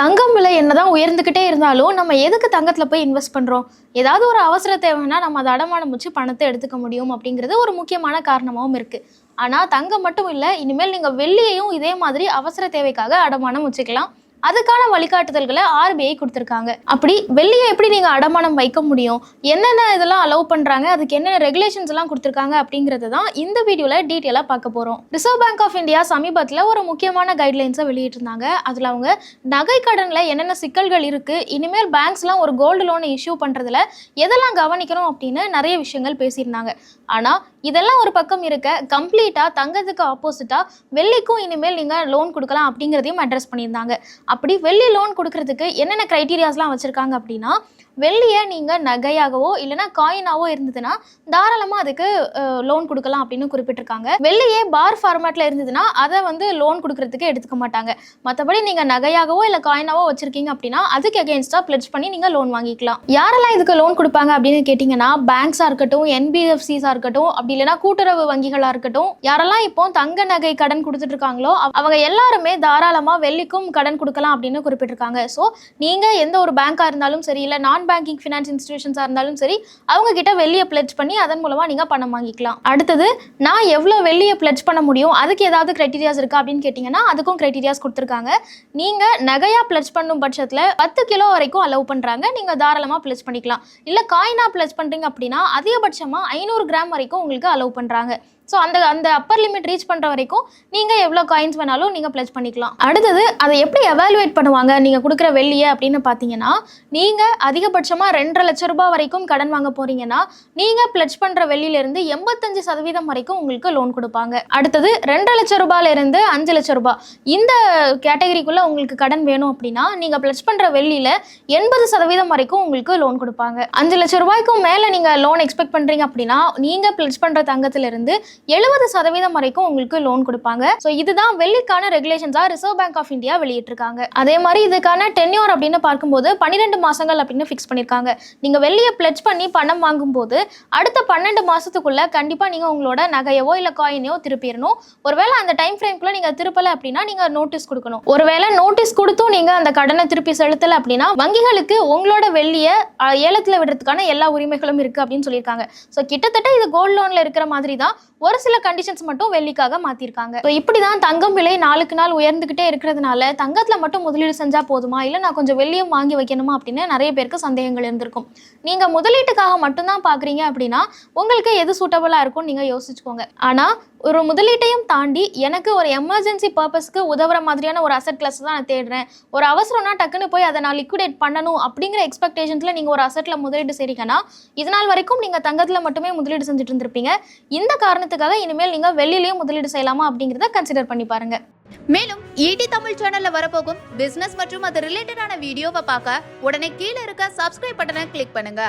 தங்கம் விலை என்னதான் உயர்ந்துக்கிட்டே இருந்தாலும் நம்ம எதுக்கு தங்கத்தில் போய் இன்வெஸ்ட் பண்ணுறோம் ஏதாவது ஒரு அவசர தேவைன்னா நம்ம அதை அடமானம் வச்சு பணத்தை எடுத்துக்க முடியும் அப்படிங்கிறது ஒரு முக்கியமான காரணமாகவும் இருக்குது ஆனால் தங்கம் மட்டும் இல்லை இனிமேல் நீங்கள் வெள்ளியையும் இதே மாதிரி அவசர தேவைக்காக அடமானம் வச்சுக்கலாம். அதுக்கான வழிகாட்டுதல்களை ஆர்பிஐ கொடுத்துருக்காங்க. அப்படி வெள்ளியை எப்படி நீங்கள் அடமானம் வைக்க முடியும்? என்னென்ன இதெல்லாம் அலோவ் பண்ணுறாங்க அதுக்கு என்னென்ன ரெகுலேஷன்ஸ் எல்லாம் கொடுத்துருக்காங்க அப்படிங்கிறது தான் இந்த வீடியோவில் டீட்டெயிலாக பார்க்க போகிறோம் ரிசர்வ் பேங்க் ஆஃப் இந்தியா சமீபத்தில் ஒரு முக்கியமான கைட்லைன்ஸை வெளியிட்டிருந்தாங்க. அதில் அவங்க நகை கடனில் என்னென்ன சிக்கல்கள் இருக்குது இனிமேல் பேங்க்ஸ்லாம் ஒரு கோல்டு லோன் இஷ்யூ பண்ணுறதுல எதெல்லாம் கவனிக்கணும் அப்படின்னு நிறைய விஷயங்கள் பேசியிருந்தாங்க. ஆனால் இதெல்லாம் ஒரு பக்கம் இருக்க கம்ப்ளீட்டாக தங்கத்துக்கு ஆப்போசிட்டாக வெள்ளிக்கும் இனிமேல் நீங்கள் லோன் கொடுக்கலாம் அப்படிங்கிறதையும் அட்ரஸ் பண்ணியிருந்தாங்க. அப்படி வெள்ளி லோன் கொடுக்கறதுக்கு என்னென்ன க்ரைட்டீரியாஸ்லாம் வச்சுருக்காங்க அப்படின்னா வெள்ளியை நீங்கள் நகையாகவோ இல்லைனா காயினாவோ இருந்ததுன்னா தாராளமாக அதுக்கு லோன் கொடுக்கலாம் அப்படின்னு குறிப்பிட்டிருக்காங்க. வெள்ளியே பார் ஃபார்மேட்டில் இருந்ததுன்னா அதை வந்து லோன் கொடுக்கறதுக்கு எடுத்துக்க மாட்டாங்க. மற்றபடி நீங்கள் நகையாகவோ இல்லை காயினாவோ வச்சுருக்கீங்க அப்படின்னா அதுக்கு அகேன்ஸ்டாக பிளட்ஜ் பண்ணி நீங்கள் லோன் வாங்கிக்கலாம். யாரெல்லாம் இதுக்கு லோன் கொடுப்பாங்க அப்படின்னு கேட்டிங்கன்னா பேங்க்ஸாக இருக்கட்டும் என்பிஎஃப்சிஸாக இருக்கட்டும் அப்படி இல்லைனா கூட்டுறவு வங்கிகளாக இருக்கட்டும் யாரெல்லாம் இப்போ தங்க நகை கடன் கொடுத்துட்டு இருக்காங்களோ அவங்க எல்லாருமே தாராளமாக வெள்ளிக்கும் கடன் கொடுக்கலாம் அப்படின்னு குறிப்பிட்டிருக்காங்க. ஸோ நீங்கள் எந்த ஒரு பேங்காக இருந்தாலும் சரி இல்லை நான் பேங்கிங் ஃபினான்ஸ் இன்ஸ்டியூஷன்ஸாக இருந்தாலும் சரி அவங்க கிட்ட வெளியே பிளட்ஜ் பண்ணி அதன் மூலமாக நீங்கள் பணம் வாங்கிக்கலாம். அடுத்தது நான் எவ்வளோ வெளியே பிளட்ஜ் பண்ண முடியும்? அதுக்கு ஏதாவது க்ரைட்டீரியாஸ் இருக்கா அப்படின்னு கேட்டிங்கன்னா அதுக்கும் க்ரைட்டீரியாஸ் கொடுத்துருக்காங்க. நீங்கள் நகையாக பிளட்ஜ் பண்ணும் பட்சத்தில் பத்து கிலோ வரைக்கும் அலோவ் பண்ணுறாங்க நீங்கள் தாராளமாக பிளட்ஜ் பண்ணிக்கலாம். இல்லை காயினாக பிளட்ஜ் பண்ணுறீங்க அப்படின்னா அதிகபட்சமாக ஐநூறு கிராம் வரைக்கும் உங்களுக்கு அலோவ் பண்ணுறாங்க ஸோ அந்த அந்த அப்பர் லிமிட் ரீச் பண்ணுற வரைக்கும் நீங்கள் எவ்வளோ காயின்ஸ் வேணாலும் நீங்கள் ப்ளஸ் பண்ணிக்கலாம். அடுத்தது அதை எப்படி எவாலுவேட் பண்ணுவாங்க? நீங்கள் கொடுக்குற வெள்ளியை அப்படின்னு பார்த்தீங்கன்னா நீங்கள் அதிகபட்சமாக ரெண்டரை லட்ச ரூபாய் வரைக்கும் கடன் வாங்க போகிறீங்கன்னா நீங்கள் பிளட்ஜ் பண்ணுற வெள்ளியிலேருந்து எண்பத்தஞ்சு சதவீதம் வரைக்கும் உங்களுக்கு லோன் கொடுப்பாங்க. அடுத்தது ரெண்டரை லட்ச ரூபாயிலேருந்து அஞ்சு லட்ச ரூபாய். இந்த கேட்டகரிக்குள்ளே உங்களுக்கு கடன் வேணும் அப்படின்னா நீங்கள் பிளட்ஜ் பண்ணுற வெள்ளியில் எண்பது சதவீதம் வரைக்கும் உங்களுக்கு லோன் கொடுப்பாங்க. அஞ்சு லட்ச ரூபாய்க்கும் மேலே நீங்கள் லோன் எக்ஸ்பெக்ட் பண்ணுறீங்க அப்படின்னா நீங்கள் ப்ளஸ் பண்ணுற தங்கத்திலிருந்து எழுபது சதவீதம் வரைக்கும் உங்களுக்கு லோன் கொடுப்பாங்க. ஸோ இதுதான் வெள்ளிக்கான ரெகுலேஷன்ஸாக ரிசர்வ் பேங்க் ஆஃப் இந்தியா வெளியிட்டிருக்காங்க. அதே மாதிரி இதுக்கான டென்யூர் அப்படின்னு பார்க்கும்போது பன்னிரெண்டு மாதங்கள் அப்படின்னு ஃபிக்ஸ் பண்ணியிருக்காங்க நீங்கள் வெள்ளியை பிளட்ஜ் பண்ணி பணம் வாங்கும்போது அடுத்த பன்னெண்டு மாதத்துக்குள்ளே கண்டிப்பாக நீங்கள் உங்களோட நகையவோ இல்லை காயினையோ திருப்பிடணும். ஒருவேளை அந்த டைம் ஃப்ரேம்குள்ளே நீங்கள் திருப்பலை அப்படின்னா நீங்கள் நோட்டீஸ் கொடுக்கணும். ஒருவேளை நோட்டீஸ் கொடுத்தும் நீங்கள் அந்த கடனை திருப்பி செலுத்தலை அப்படின்னா வங்கிகளுக்கு உங்களோட வெள்ளியை ஏலத்தில் விடுறதுக்கான எல்லா உரிமைகளும் இருக்குது அப்படின்னு சொல்லியிருக்காங்க. ஸோ கிட்டத்தட்ட இது கோல்ட் லோனில் இருக்கிற மாதிரி தான் ஒரு சில கண்டிஷன்ஸ் மட்டும் வெள்ளிக்காக மாத்திருக்காங்க. ஸோ இப்படி தான் தங்கம் விலை நாளுக்கு நாள் உயர்ந்துகிட்டே இருக்கிறதுனால தங்கத்துல மட்டும் முதலீடு செஞ்சா போதுமா? இல்லை நான் கொஞ்சம் வெள்ளியும் வாங்கி வைக்கணுமா அப்படின்னு நிறைய பேருக்கு சந்தேகங்கள் இருந்திருக்கும். நீங்க முதலீட்டுக்காக மட்டும்தான் பாக்குறீங்க அப்படின்னா உங்களுக்கு எது சூட்டபுளா இருக்கும்னு நீங்க யோசிச்சுக்கோங்க. ஆனா ஒரு முதலீட்டையும் தாண்டி எனக்கு ஒரு எமர்ஜென்சி பர்பஸ்க்கு உதவுற மாதிரியான ஒரு அசட் கிளாஸ் தான் நான் தேடுறேன். ஒரு அவசரம்னா டக்குன்னு போய் அதை நான் லிக்விடேட் பண்ணணும் அப்படிங்கிற எக்ஸ்பெக்டேஷன்ஸில் நீங்கள் ஒரு அசட்டில் முதலீடு செய்கிறீங்கன்னா இதனால் வரைக்கும் நீங்கள் தங்கத்தில் மட்டுமே முதலீடு செஞ்சுட்டு இருந்திருப்பீங்க. இந்த காரணத்துக்காக இனிமேல் நீங்கள் வெளியிலையும் முதலீடு செய்யலாமா அப்படிங்கிறத கன்சிடர் பண்ணி பாருங்க. மேலும் ஈடி தமிழ் சேனல்ல வரப்போகும் பிசினஸ் மற்றும் அது ரிலேட்டடான வீடியோவை பார்க்க உடனே கீழே இருக்க சப்ஸ்கிரைப் பட்டனை கிளிக் பண்ணுங்க.